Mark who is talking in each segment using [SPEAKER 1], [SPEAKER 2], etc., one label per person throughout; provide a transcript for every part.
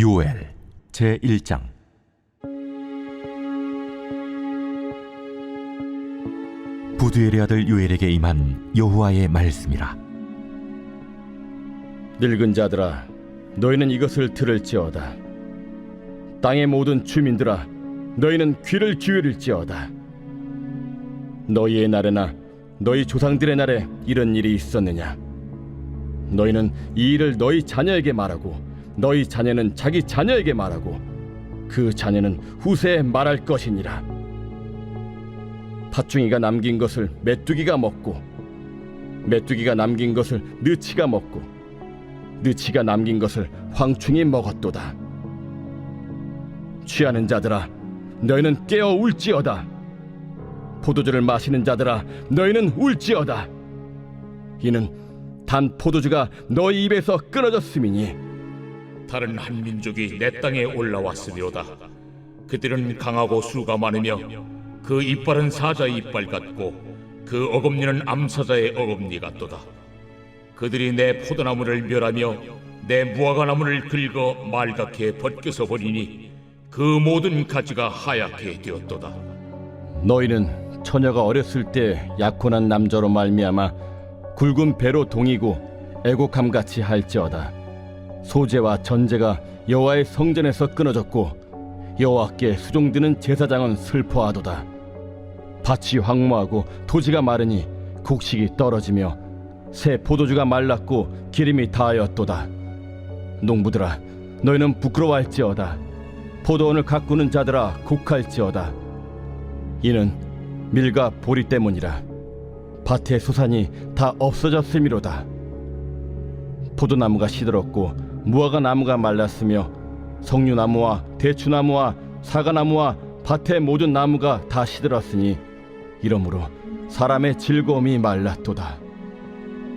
[SPEAKER 1] 요엘 제 1장. 부두엘의 아들 요엘에게 임한 여호와의 말씀이라.
[SPEAKER 2] 늙은 자들아 너희는 이것을 들을지어다. 땅의 모든 주민들아 너희는 귀를 기울일지어다. 너희의 날에나 너희 조상들의 날에 이런 일이 있었느냐? 너희는 이 일을 너희 자녀에게 말하고 너희 자녀는 자기 자녀에게 말하고 그 자녀는 후세에 말할 것이니라 팥중이가 남긴 것을 메뚜기가 먹고 메뚜기가 남긴 것을 느치가 먹고 느치가 남긴 것을 황충이 먹었도다. 취하는 자들아, 너희는 깨어 울지어다. 포도주를 마시는 자들아, 너희는 울지어다. 이는 단 포도주가 너희 입에서 끊어졌음이니
[SPEAKER 3] 다른 한 민족이 내 땅에 올라왔으리로다. 그들은 강하고 수가 많으며 그 이빨은 사자의 이빨 같고 그 어금니는 암사자의 어금니 같도다. 그들이 내 포도나무를 멸하며 내 무화과나무를 긁어 말갛게 벗겨서 버리니 그 모든 가지가 하얗게 되었도다.
[SPEAKER 2] 너희는 처녀가 어렸을 때 약혼한 남자로 말미암아 굵은 배로 동이고 애곡함 같이 할지어다. 소재와 전제가 여호와의 성전에서 끊어졌고 여호와께 수종드는 제사장은 슬퍼하도다. 밭이 황무하고 토지가 마르니 곡식이 떨어지며 새 포도주가 말랐고 기름이 다하였도다. 농부들아, 너희는 부끄러워할지어다. 포도원을 가꾸는 자들아, 곡할지어다. 이는 밀과 보리 때문이라. 밭의 소산이 다 없어졌음이로다. 포도나무가 시들었고 무화과 나무가 말랐으며 석류나무와 대추나무와 사과나무와 밭의 모든 나무가 다 시들었으니 이러므로 사람의 즐거움이 말랐도다.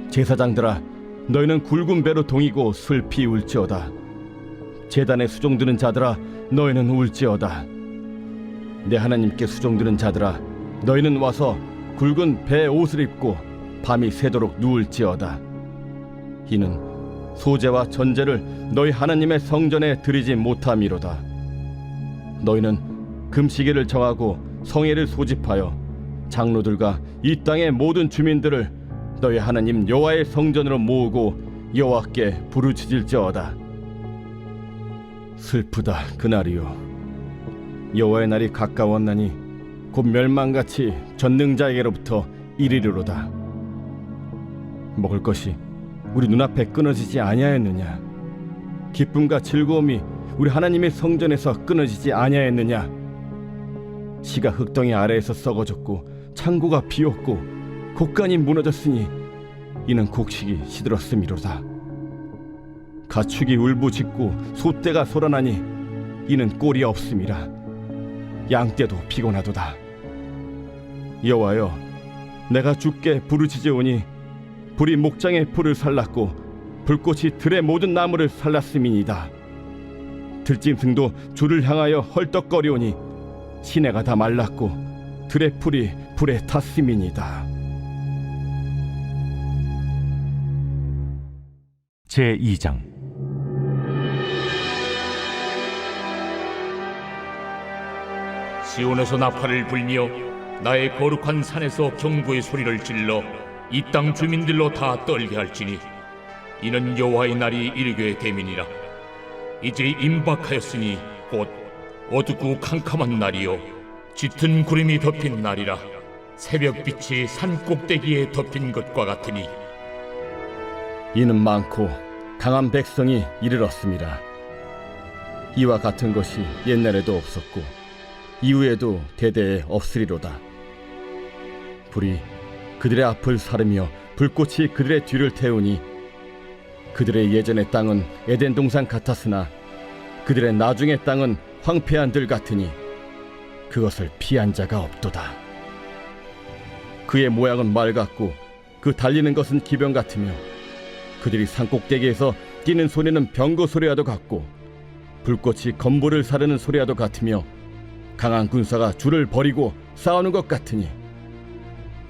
[SPEAKER 2] 제사장들아 너희는 굵은 배로 동이고 슬피 울지어다. 제단에 수종드는 자들아 너희는 울지어다. 내 하나님께 수종드는 자들아 너희는 와서 굵은 배 옷을 입고 밤이 새도록 누울지어다. 이는 소재와 전제를 너희 하나님의 성전에 드리지 못함이로다 너희는 금시계를 정하고 성회를 소집하여 장로들과 이 땅의 모든 주민들을 너희 하나님 여호와의 성전으로 모으고 여호와께 부르짖을지어다. 슬프다 그날이요. 여호와의 날이 가까웠나니 곧 멸망같이 전능자에게로부터 이르리로다. 먹을 것이 우리 눈앞에 끊어지지 아니하였느냐? 기쁨과 즐거움이 우리 하나님의 성전에서 끊어지지 아니하였느냐? 시가 흙덩이 아래에서 썩어졌고 창고가 비었고 곡간이 무너졌으니 이는 곡식이 시들었음이로다. 가축이 울부짖고 소떼가 소란하니 이는 꼴이 없음이라. 양떼도 피곤하도다. 여호와여, 내가 주께 부르짖으오니 불이 목장의 풀을 살랐고 불꽃이 들의 모든 나무를 살랐음이니이다. 들짐승도 주를 향하여 헐떡거리오니 시내가 다 말랐고 들의 풀이 불에 탔음이니이다.
[SPEAKER 1] 제 2장
[SPEAKER 3] 시온에서 나팔을 불며 나의 거룩한 산에서 경고의 소리를 질러 이 땅 주민들로 다 떨게 할지니 이는 여호와의 날이 이르게 됨이니라 이제 임박하였으니 곧 어둡고 캄캄한 날이요 짙은 구름이 덮인 날이라 새벽빛이 산 꼭대기에 덮인 것과 같으니
[SPEAKER 2] 이는 많고 강한 백성이 이르렀습니다. 이와 같은 것이 옛날에도 없었고 이후에도 대대에 없으리로다. 불이 그들의 앞을 사르며 불꽃이 그들의 뒤를 태우니 그들의 예전의 땅은 에덴 동산 같았으나 그들의 나중의 땅은 황폐한 들 같으니 그것을 피한 자가 없도다. 그의 모양은 말 같고 그 달리는 것은 기병 같으며 그들이 산꼭대기에서 뛰는 소리는 병거 소리와도 같고 불꽃이 건보를 사르는 소리와도 같으며 강한 군사가 줄을 버리고 싸우는 것 같으니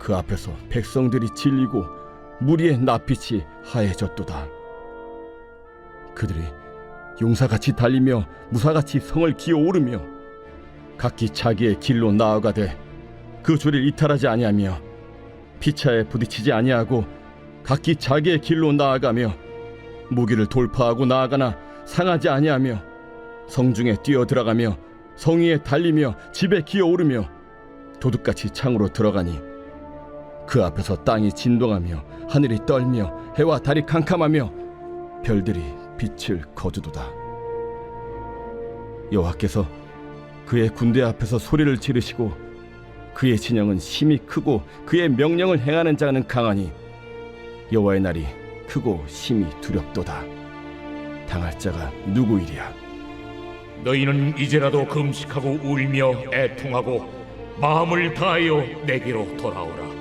[SPEAKER 2] 그 앞에서 백성들이 질리고 무리의 낯빛이 하얘졌도다. 그들이 용사같이 달리며 무사같이 성을 기어오르며 각기 자기의 길로 나아가되 그 줄을 이탈하지 아니하며 피차에 부딪히지 아니하고 각기 자기의 길로 나아가며 무기를 돌파하고 나아가나 상하지 아니하며 성중에 뛰어 들어가며 성위에 달리며 집에 기어오르며 도둑같이 창으로 들어가니 그 앞에서 땅이 진동하며 하늘이 떨며 해와 달이 캄캄하며 별들이 빛을 거두도다. 여호와께서 그의 군대 앞에서 소리를 지르시고 그의 진영은 심히 크고 그의 명령을 행하는 자는 강하니 여호와의 날이 크고 심히 두렵도다. 당할 자가 누구이랴?
[SPEAKER 3] 너희는 이제라도 금식하고 울며 애통하고 마음을 다하여 내게로 돌아오라.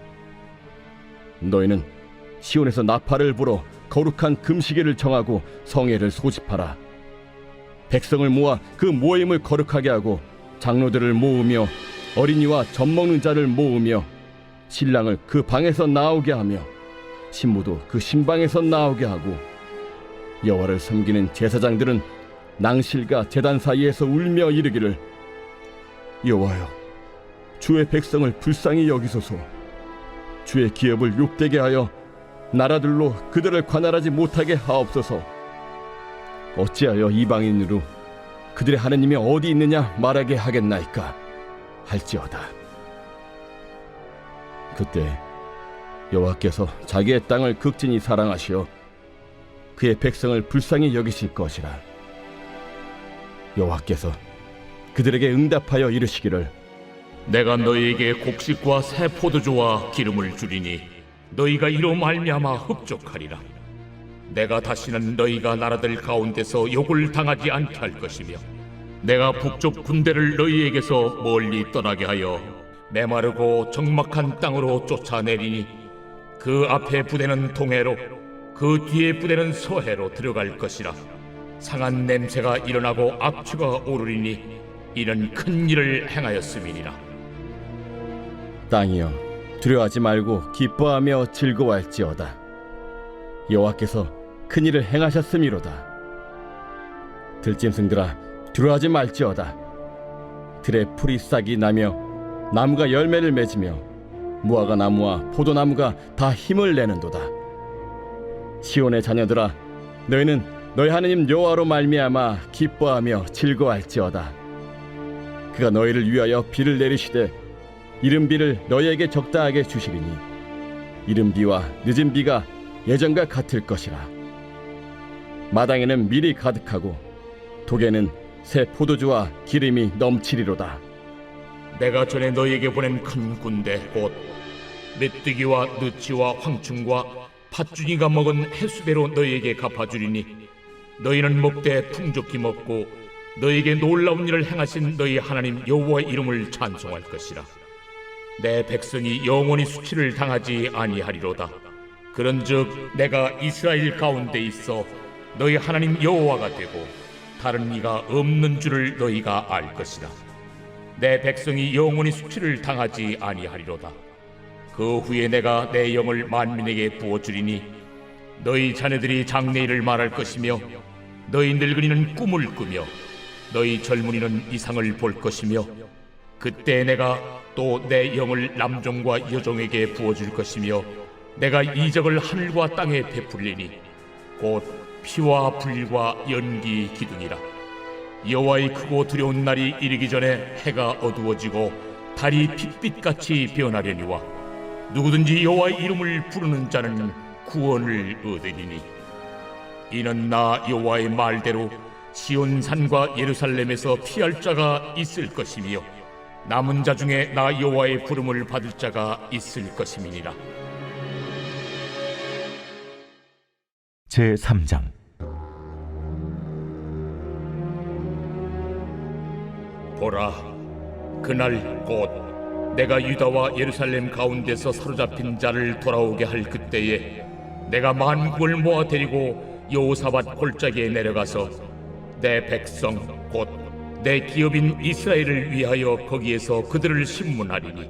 [SPEAKER 2] 너희는 시온에서 나팔을 불어 거룩한 금시계를 정하고 성회를 소집하라. 백성을 모아 그 모임을 거룩하게 하고 장로들을 모으며 어린이와 젖 먹는 자를 모으며 신랑을 그 방에서 나오게 하며 신부도 그 신방에서 나오게 하고 여호와를 섬기는 제사장들은 낭실과 제단 사이에서 울며 이르기를 여호와여 주의 백성을 불쌍히 여기소서 주의 기업을 욕되게 하여 나라들로 그들을 관할하지 못하게 하옵소서. 어찌하여 이방인으로 그들의 하느님이 어디 있느냐 말하게 하겠나이까 할지어다. 그때 여호와께서 자기의 땅을 극진히 사랑하시어 그의 백성을 불쌍히 여기실 것이라. 여호와께서 그들에게 응답하여 이르시기를
[SPEAKER 3] 내가 너희에게 곡식과 새 포도주와 기름을 주리니 너희가 이로 말미암아 흡족하리라. 내가 다시는 너희가 나라들 가운데서 욕을 당하지 않게 할 것이며 내가 북쪽 군대를 너희에게서 멀리 떠나게 하여 메마르고 적막한 땅으로 쫓아내리니 그 앞에 부대는 동해로 그 뒤에 부대는 서해로 들어갈 것이라 상한 냄새가 일어나고 악취가 오르리니 이는 큰 일을 행하였음이니라
[SPEAKER 2] 땅이여 두려워하지 말고 기뻐하며 즐거워할지어다. 여호와께서 큰 일을 행하셨음이로다. 들짐승들아 두려워하지 말지어다. 들에 풀이 싹이 나며 나무가 열매를 맺으며 무화과 나무와 포도나무가 다 힘을 내는도다. 시온의 자녀들아 너희는 너희 하느님 여호와로 말미암아 기뻐하며 즐거워할지어다. 그가 너희를 위하여 비를 내리시되 이른 비를 너희에게 적당하게 주시리니 이른 비와 늦은 비가 예전과 같을 것이라. 마당에는 밀이 가득하고 독에는 새 포도주와 기름이 넘치리로다.
[SPEAKER 3] 내가 전에 너희에게 보낸 큰 군대 곧 메뚜기와 느치와 황충과 팥준이가 먹은 해수대로 너희에게 갚아주리니 너희는 먹되 풍족히 먹고 너희에게 놀라운 일을 행하신 너희 하나님 여호와의 이름을 찬송할 것이라 내 백성이 영원히 수치를 당하지 아니하리로다 그런즉 내가 이스라엘 가운데 있어 너희 하나님 여호와가 되고 다른 이가 없는 줄을 너희가 알 것이다 내 백성이 영원히 수치를 당하지 아니하리로다. 그 후에 내가 내 영을 만민에게 부어 주리니 너희 자녀들이 장래일을 말할 것이며 너희 늙은이는 꿈을 꾸며 너희 젊은이는 이상을 볼 것이며 그때 내가 또 내 영을 남종과 여종에게 부어줄 것이며 내가 이적을 하늘과 땅에 베풀리니 곧 피와 불과 연기 기둥이라. 여호와의 크고 두려운 날이 이르기 전에 해가 어두워지고 달이 핏빛같이 변하려니와 누구든지 여호와의 이름을 부르는 자는 구원을 얻으리니. 이는 나 여호와의 말대로 시온 산과 예루살렘에서 피할 자가 있을 것이며 남은 자 중에 나 여호와의 부름을 받을 자가 있을 것임이니라.
[SPEAKER 1] 제 3장
[SPEAKER 3] 보라 그날 곧 내가 유다와 예루살렘 가운데서 사로잡힌 자를 돌아오게 할 그때에 내가 만국을 모아 데리고 여호사밧 골짜기에 내려가서 내 백성 곧 내 기업인 이스라엘을 위하여 거기에서 그들을 신문하리니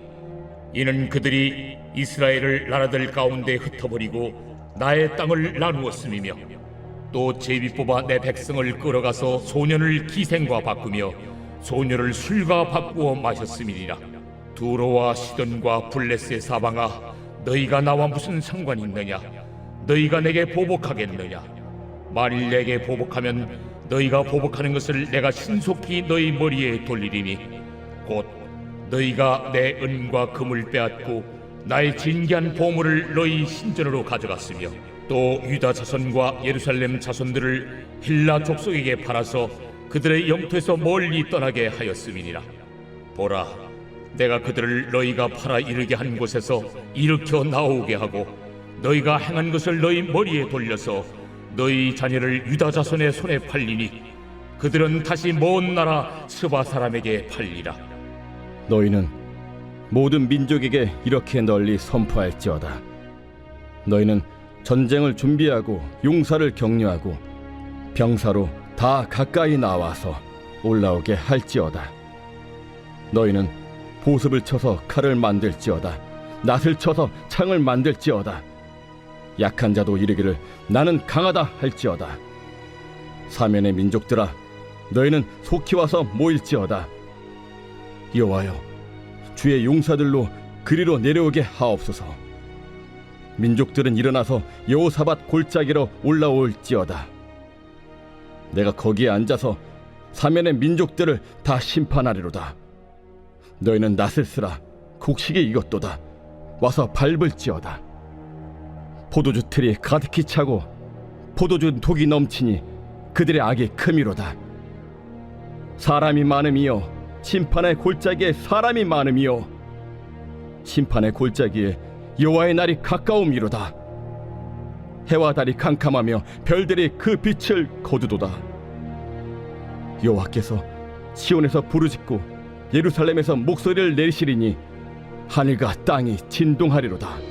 [SPEAKER 3] 이는 그들이 이스라엘을 나라들 가운데 흩어버리고 나의 땅을 나누었음이며 또 제비 뽑아 내 백성을 끌어가서 소년을 기생과 바꾸며 소녀를 술과 바꾸어 마셨음이니라. 두로와 시돈과 블레스의 사방아 너희가 나와 무슨 상관이 있느냐? 너희가 내게 보복하겠느냐? 만일 내게 보복하면 너희가 보복하는 것을 내가 신속히 너희 머리에 돌리리니 곧 너희가 내 은과 금을 빼앗고 나의 진귀한 보물을 너희 신전으로 가져갔으며 또 유다 자손과 예루살렘 자손들을 힐라 족속에게 팔아서 그들의 영토에서 멀리 떠나게 하였음이니라. 보라 내가 그들을 너희가 팔아 이르게 한 곳에서 일으켜 나오게 하고 너희가 행한 것을 너희 머리에 돌려서 너희 자녀를 유다 자손의 손에 팔리니 그들은 다시 먼 나라 스바 사람에게 팔리라
[SPEAKER 2] 너희는 모든 민족에게 이렇게 널리 선포할지어다. 너희는 전쟁을 준비하고 용사를 격려하고 병사로 다 가까이 나와서 올라오게 할지어다. 너희는 보습을 쳐서 칼을 만들지어다. 낫을 쳐서 창을 만들지어다. 약한 자도 이르기를 나는 강하다 할지어다. 사면의 민족들아 너희는 속히 와서 모일지어다. 여호와여 주의 용사들로 그리로 내려오게 하옵소서. 민족들은 일어나서 여호사밧 골짜기로 올라올지어다. 내가 거기에 앉아서 사면의 민족들을 다 심판하리로다. 너희는 낫을 쓰라. 곡식이 익었도다. 와서 밟을지어다 포도주 틀이 가득히 차고 포도주 독이 넘치니 그들의 악이 크미로다. 사람이 많음이여 심판의 골짜기에 사람이 많음이요 심판의 골짜기에 여호와의 날이 가까움이로다. 해와 달이 캄캄하며 별들이 그 빛을 거두도다. 여호와께서 시온에서 부르짖고 예루살렘에서 목소리를 내리시리니 하늘과 땅이 진동하리로다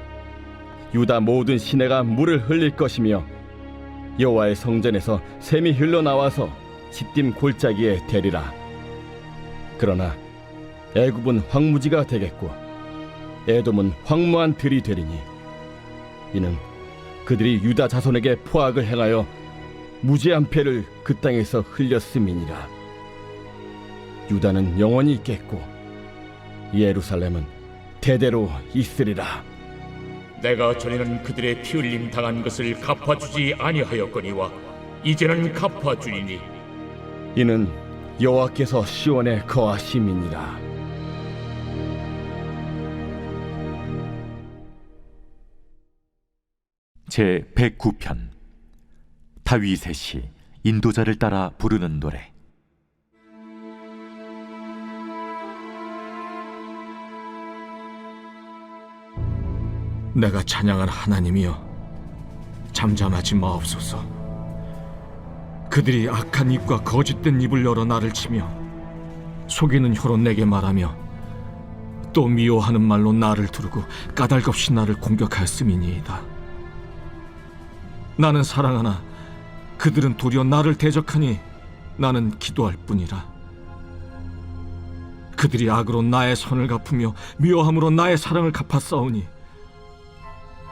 [SPEAKER 2] 유다 모든 시내가 물을 흘릴 것이며 여호와의 성전에서 샘이 흘러나와서 십딤 골짜기에 대리라. 그러나 애굽은 황무지가 되겠고 에돔은 황무한 들이 되리니 이는 그들이 유다 자손에게 포악을 행하여 무지한 패를 그 땅에서 흘렸음이니라. 유다는 영원히 있겠고 예루살렘은 대대로 있으리라
[SPEAKER 3] 내가 전에는 그들의 피 흘림 당한 것을 갚아주지 아니하였거니와 이제는 갚아주리니.
[SPEAKER 2] 이는 여호와께서 시온에 거하심이니라.
[SPEAKER 1] 제 109편. 다윗의 시 인도자를 따라 부르는 노래
[SPEAKER 4] 내가 찬양할 하나님이여 잠잠하지 마옵소서. 그들이 악한 입과 거짓된 입을 열어 나를 치며 속이는 혀로 내게 말하며 또 미워하는 말로 나를 두르고 까닭없이 나를 공격하였음이니이다. 나는 사랑하나 그들은 도리어 나를 대적하니 나는 기도할 뿐이라. 그들이 악으로 나의 선을 갚으며 미워함으로 나의 사랑을 갚았사오니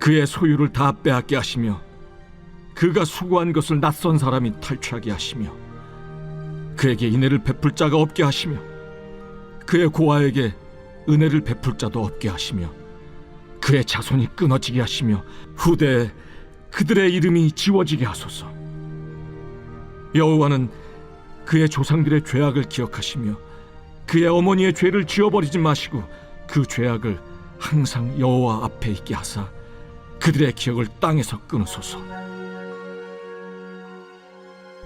[SPEAKER 4] 그의 소유를 다 빼앗게 하시며 그가 수고한 것을 낯선 사람이 탈취하게 하시며 그에게 인애를 베풀 자가 없게 하시며 그의 고아에게 은혜를 베풀 자도 없게 하시며 그의 자손이 끊어지게 하시며 후대에 그들의 이름이 지워지게 하소서. 여호와는 그의 조상들의 죄악을 기억하시며 그의 어머니의 죄를 지워버리지 마시고 그 죄악을 항상 여호와 앞에 있게 하사 그들의 기억을 땅에서 끊으소서.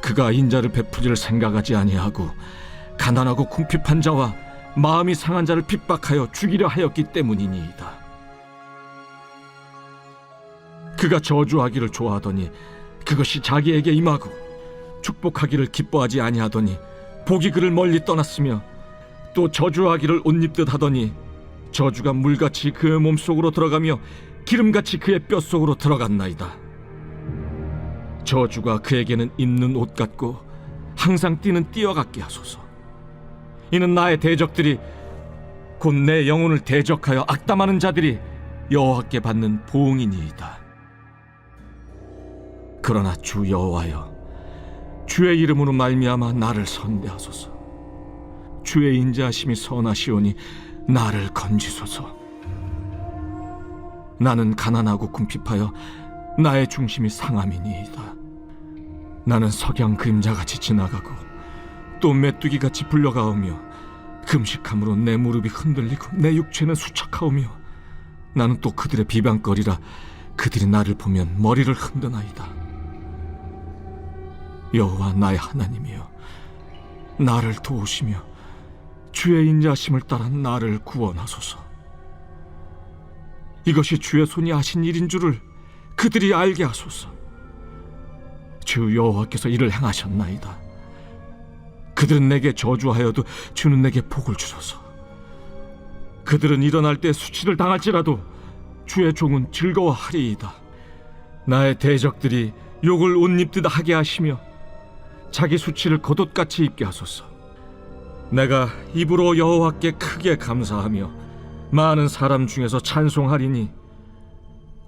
[SPEAKER 4] 그가 인자를 베푸기를 생각하지 아니하고 가난하고 궁핍한 자와 마음이 상한 자를 핍박하여 죽이려 하였기 때문이니이다. 그가 저주하기를 좋아하더니 그것이 자기에게 임하고 축복하기를 기뻐하지 아니하더니 복이 그를 멀리 떠났으며 또 저주하기를 옷 입듯 하더니 저주가 물같이 그의 몸속으로 들어가며 기름같이 그의 뼛속으로 들어갔나이다. 저주가 그에게는 입는 옷 같고 항상 뛰는 띠와 같게 하소서. 이는 나의 대적들이 곧 내 영혼을 대적하여 악담하는 자들이 여호와께 받는 보응이니이다. 그러나 주 여호와여, 주의 이름으로 말미암아 나를 선대하소서. 주의 인자하심이 선하시오니 나를 건지소서. 나는 가난하고 궁핍하여 나의 중심이 상함이니이다. 나는 석양 그림자같이 지나가고 또 메뚜기같이 불려가오며 금식함으로 내 무릎이 흔들리고 내 육체는 수척하오며 나는 또 그들의 비방거리라 그들이 나를 보면 머리를 흔드나이다. 여호와 나의 하나님이여 나를 도우시며 주의 인자심을 따라 나를 구원하소서. 이것이 주의 손이 하신 일인 줄을 그들이 알게 하소서. 주 여호와께서 이를 행하셨나이다. 그들은 내게 저주하여도 주는 내게 복을 주소서. 그들은 일어날 때 수치를 당할지라도 주의 종은 즐거워하리이다. 나의 대적들이 욕을 옷 입듯 하게 하시며 자기 수치를 겉옷같이 입게 하소서. 내가 입으로 여호와께 크게 감사하며 많은 사람 중에서 찬송하리니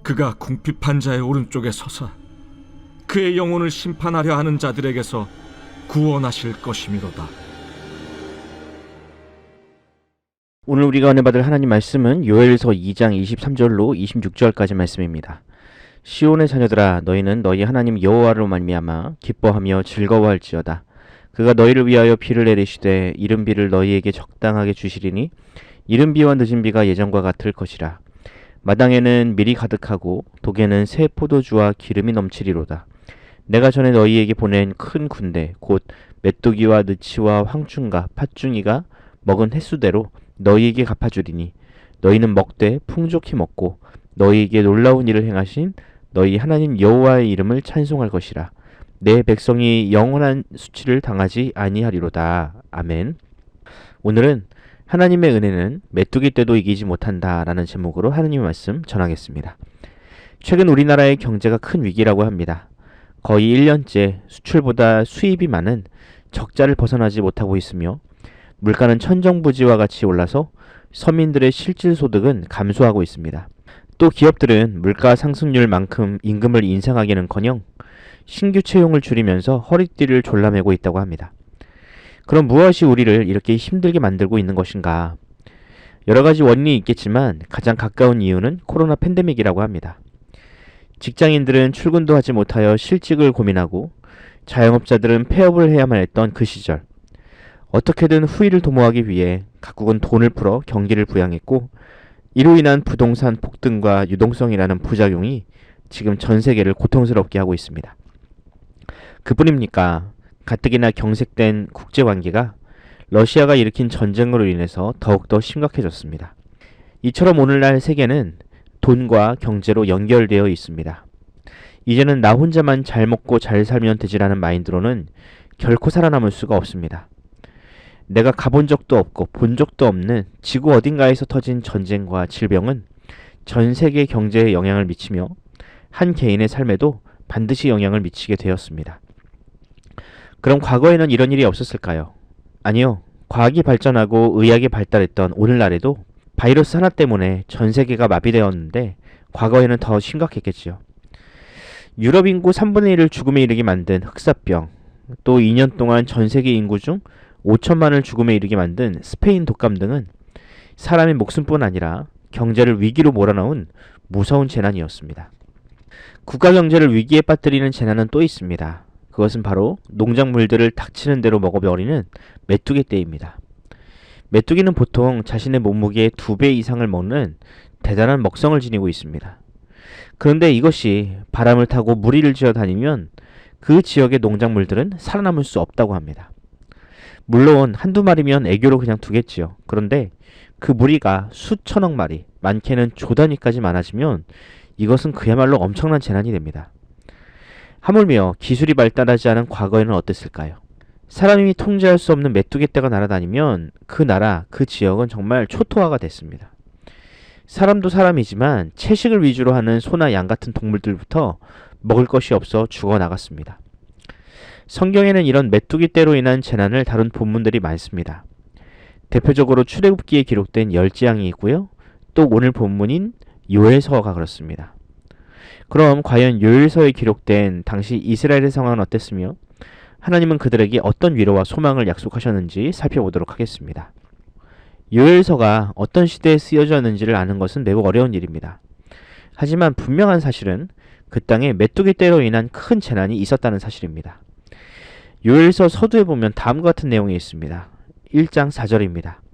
[SPEAKER 4] 그가 궁핍한 자의 오른쪽에 서사 그의 영혼을 심판하려 하는 자들에게서 구원하실 것이미로다.
[SPEAKER 5] 오늘 우리가 은혜 받을 하나님 말씀은 요엘서 2장 23절로 26절까지 말씀입니다. 시온의 자녀들아 너희는 너희 하나님 여호와로 말미암아 기뻐하며 즐거워할지어다. 그가 너희를 위하여 비를 내리시되 이른 비를 너희에게 적당하게 주시리니 이른 비와 늦은 비가 예전과 같을 것이라. 마당에는 밀이 가득하고 독에는 새 포도주와 기름이 넘치리로다. 내가 전에 너희에게 보낸 큰 군대 곧 메뚜기와 느치와 황충과 팥중이가 먹은 횟수대로 너희에게 갚아주리니 너희는 먹되 풍족히 먹고 너희에게 놀라운 일을 행하신 너희 하나님 여호와의 이름을 찬송할 것이라 내 백성이 영원한 수치를 당하지 아니하리로다 아멘 오늘은 하나님의 은혜는 메뚜기 때도 이기지 못한다 라는 제목으로 하나님의 말씀 전하겠습니다 최근 우리나라의 경제가 큰 위기라고 합니다 거의 1년째 수출보다 수입이 많은 적자를 벗어나지 못하고 있으며 물가는 천정부지와 같이 올라서 서민들의 실질 소득은 감소하고 있습니다. 또 기업들은 물가 상승률만큼 임금을 인상하기는커녕 신규 채용을 줄이면서 허리띠를 졸라매고 있다고 합니다. 그럼 무엇이 우리를 이렇게 힘들게 만들고 있는 것인가? 여러 가지 원인이 있겠지만 가장 가까운 이유는 코로나 팬데믹이라고 합니다. 직장인들은 출근도 하지 못하여 실직을 고민하고 자영업자들은 폐업을 해야만 했던 그 시절. 어떻게든 후일을 도모하기 위해 각국은 돈을 풀어 경기를 부양했고 이로 인한 부동산 폭등과 유동성이라는 부작용이 지금 전 세계를 고통스럽게 하고 있습니다. 그뿐입니까? 가뜩이나 경색된 국제 관계가 러시아가 일으킨 전쟁으로 인해서 더욱더 심각해졌습니다. 이처럼 오늘날 세계는 돈과 경제로 연결되어 있습니다. 이제는 나 혼자만 잘 먹고 잘 살면 되지라는 마인드로는 결코 살아남을 수가 없습니다. 내가 가본 적도 없고 본 적도 없는 지구 어딘가에서 터진 전쟁과 질병은 전 세계 경제에 영향을 미치며 한 개인의 삶에도 반드시 영향을 미치게 되었습니다. 그럼 과거에는 이런 일이 없었을까요? 아니요. 과학이 발전하고 의학이 발달했던 오늘날에도 바이러스 하나 때문에 전 세계가 마비되었는데 과거에는 더 심각했겠지요. 유럽 인구 3분의 1을 죽음에 이르게 만든 흑사병, 또 2년 동안 전 세계 인구 중 5천만을 죽음에 이르게 만든 스페인 독감 등은 사람의 목숨뿐 아니라 경제를 위기로 몰아넣은 무서운 재난이었습니다. 국가 경제를 위기에 빠뜨리는 재난은 또 있습니다. 그것은 바로 농작물들을 닥치는 대로 먹어버리는 메뚜기 떼입니다. 메뚜기는 보통 자신의 몸무게의 두배 이상을 먹는 대단한 먹성을 지니고 있습니다. 그런데 이것이 바람을 타고 무리를 지어 다니면 그 지역의 농작물들은 살아남을 수 없다고 합니다. 물론 한두 마리면 애교로 그냥 두겠지요. 그런데 그 무리가 수천억 마리, 많게는 조 단위까지 많아지면 이것은 그야말로 엄청난 재난이 됩니다. 하물며 기술이 발달하지 않은 과거에는 어땠을까요? 사람이 통제할 수 없는 메뚜기 떼가 날아다니면 그 나라, 그 지역은 정말 초토화가 됐습니다. 사람도 사람이지만 채식을 위주로 하는 소나 양 같은 동물들부터 먹을 것이 없어 죽어 나갔습니다. 성경에는 이런 메뚜기 떼로 인한 재난을 다룬 본문들이 많습니다. 대표적으로 출애굽기에 기록된 열지양이 있고요. 또 오늘 본문인 요엘서가 그렇습니다. 그럼 과연 요엘서에 기록된 당시 이스라엘의 상황은 어땠으며 하나님은 그들에게 어떤 위로와 소망을 약속하셨는지 살펴보도록 하겠습니다. 요엘서가 어떤 시대에 쓰여졌는지를 아는 것은 매우 어려운 일입니다. 하지만 분명한 사실은 그 땅에 메뚜기 떼로 인한 큰 재난이 있었다는 사실입니다. 요엘서 서두에 보면 다음과 같은 내용이 있습니다. 1장 4절입니다.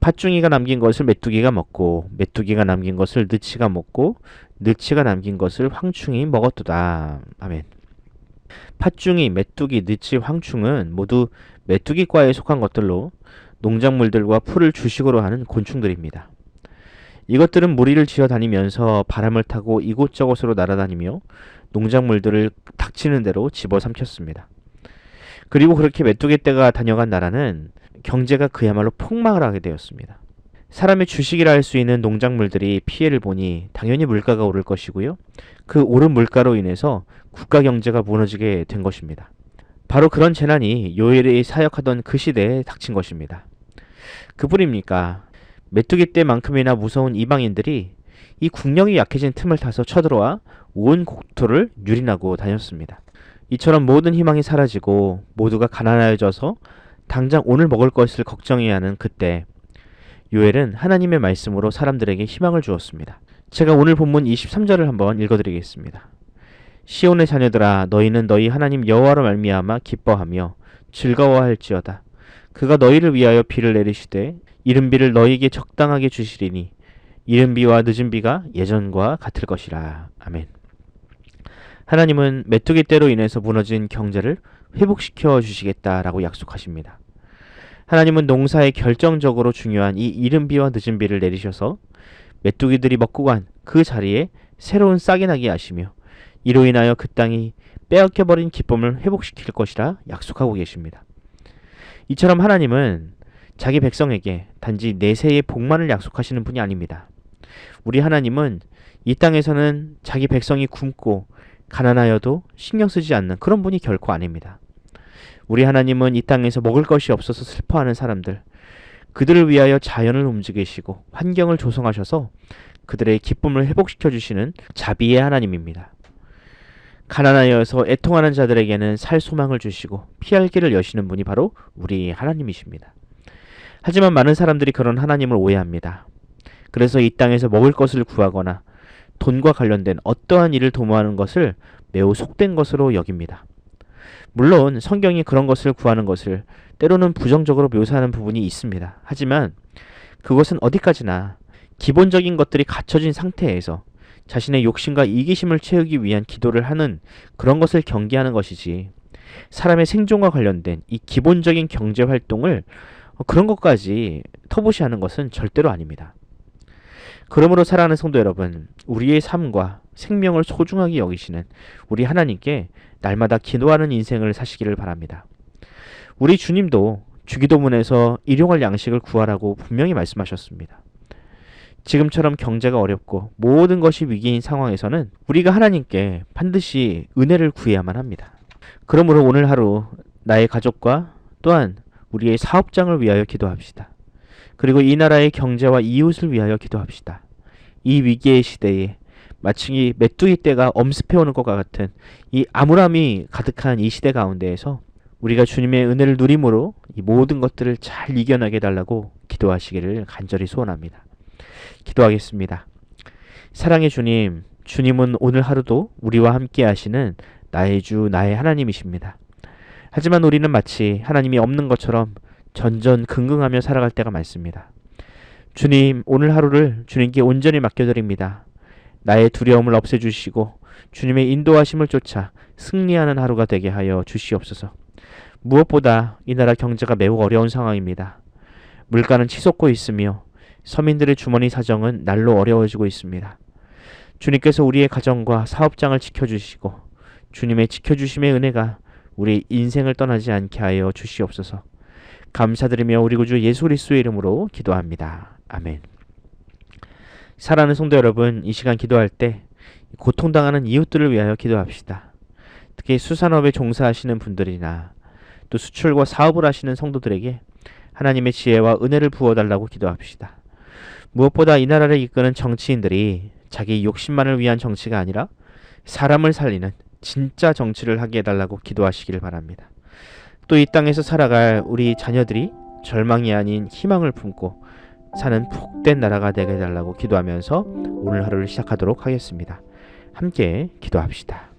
[SPEAKER 5] 팥중이가 남긴 것을 메뚜기가 먹고 메뚜기가 남긴 것을 느치가 먹고 느치가 남긴 것을 황충이 먹었도다. 아멘. 팥중이, 메뚜기, 느치, 황충은 모두 메뚜기과에 속한 것들로 농작물들과 풀을 주식으로 하는 곤충들입니다. 이것들은 무리를 지어 다니면서 바람을 타고 이곳저곳으로 날아다니며 농작물들을 닥치는 대로 집어삼켰습니다. 그리고 그렇게 메뚜기 떼가 다녀간 나라는 경제가 그야말로 폭망을 하게 되었습니다. 사람의 주식이라 할 수 있는 농작물들이 피해를 보니 당연히 물가가 오를 것이고요. 그 오른 물가로 인해서 국가 경제가 무너지게 된 것입니다. 바로 그런 재난이 요엘이 사역하던 그 시대에 닥친 것입니다. 그뿐입니까? 메뚜기 떼만큼이나 무서운 이방인들이 이 국력이 약해진 틈을 타서 쳐들어와 온 국토를 유린하고 다녔습니다. 이처럼 모든 희망이 사라지고 모두가 가난해져서 당장 오늘 먹을 것을 걱정해야 하는 그때 요엘은 하나님의 말씀으로 사람들에게 희망을 주었습니다. 제가 오늘 본문 23절을 한번 읽어드리겠습니다. 시온의 자녀들아 너희는 너희 하나님 여호와로 말미암아 기뻐하며 즐거워할지어다. 그가 너희를 위하여 비를 내리시되 이른 비를 너희에게 적당하게 주시리니 이른 비와 늦은 비가 예전과 같을 것이라. 아멘. 하나님은 메뚜기 떼로 인해서 무너진 경제를 회복시켜 주시겠다라고 약속하십니다. 하나님은 농사에 결정적으로 중요한 이 이른 비와 늦은 비를 내리셔서 메뚜기들이 먹고 간 그 자리에 새로운 싹이 나게 하시며 이로 인하여 그 땅이 빼앗겨버린 기쁨을 회복시킬 것이라 약속하고 계십니다. 이처럼 하나님은 자기 백성에게 단지 내세의 복만을 약속하시는 분이 아닙니다. 우리 하나님은 이 땅에서는 자기 백성이 굶고 가난하여도 신경 쓰지 않는 그런 분이 결코 아닙니다. 우리 하나님은 이 땅에서 먹을 것이 없어서 슬퍼하는 사람들, 그들을 위하여 자연을 움직이시고 환경을 조성하셔서 그들의 기쁨을 회복시켜 주시는 자비의 하나님입니다. 가난하여서 애통하는 자들에게는 살 소망을 주시고 피할 길을 여시는 분이 바로 우리 하나님이십니다. 하지만 많은 사람들이 그런 하나님을 오해합니다. 그래서 이 땅에서 먹을 것을 구하거나 돈과 관련된 어떠한 일을 도모하는 것을 매우 속된 것으로 여깁니다. 물론 성경이 그런 것을 구하는 것을 때로는 부정적으로 묘사하는 부분이 있습니다. 하지만 그것은 어디까지나 기본적인 것들이 갖춰진 상태에서 자신의 욕심과 이기심을 채우기 위한 기도를 하는 그런 것을 경계하는 것이지 사람의 생존과 관련된 이 기본적인 경제 활동을 그런 것까지 터부시하는 것은 절대로 아닙니다. 그러므로 사랑하는 성도 여러분, 우리의 삶과 생명을 소중하게 여기시는 우리 하나님께 날마다 기도하는 인생을 사시기를 바랍니다. 우리 주님도 주기도문에서 일용할 양식을 구하라고 분명히 말씀하셨습니다. 지금처럼 경제가 어렵고 모든 것이 위기인 상황에서는 우리가 하나님께 반드시 은혜를 구해야만 합니다. 그러므로 오늘 하루 나의 가족과 또한 우리의 사업장을 위하여 기도합시다. 그리고 이 나라의 경제와 이웃을 위하여 기도합시다. 이 위기의 시대에 마치 이 메뚜기 떼가 엄습해 오는 것과 같은 이 암울함이 가득한 이 시대 가운데에서 우리가 주님의 은혜를 누림으로 이 모든 것들을 잘 이겨나게 달라고 기도하시기를 간절히 소원합니다. 기도하겠습니다. 사랑의 주님, 주님은 오늘 하루도 우리와 함께 하시는 나의 주, 나의 하나님이십니다. 하지만 우리는 마치 하나님이 없는 것처럼 전전긍긍하며 살아갈 때가 많습니다. 주님, 오늘 하루를 주님께 온전히 맡겨드립니다. 나의 두려움을 없애주시고 주님의 인도하심을 쫓아 승리하는 하루가 되게 하여 주시옵소서. 무엇보다 이 나라 경제가 매우 어려운 상황입니다. 물가는 치솟고 있으며 서민들의 주머니 사정은 날로 어려워지고 있습니다. 주님께서 우리의 가정과 사업장을 지켜주시고 주님의 지켜주심의 은혜가 우리 인생을 떠나지 않게 하여 주시옵소서. 감사드리며 우리 구주 예수 그리스도의 이름으로 기도합니다. 아멘. 사랑하는 성도 여러분, 이 시간 기도할 때 고통당하는 이웃들을 위하여 기도합시다. 특히 수산업에 종사하시는 분들이나 또 수출과 사업을 하시는 성도들에게 하나님의 지혜와 은혜를 부어달라고 기도합시다. 무엇보다 이 나라를 이끄는 정치인들이 자기 욕심만을 위한 정치가 아니라 사람을 살리는 진짜 정치를 하게 해달라고 기도하시기를 바랍니다. 또 이 땅에서 살아갈 우리 자녀들이 절망이 아닌 희망을 품고 사는 복된 나라가 되게 해달라고 기도하면서 오늘 하루를 시작하도록 하겠습니다. 함께 기도합시다.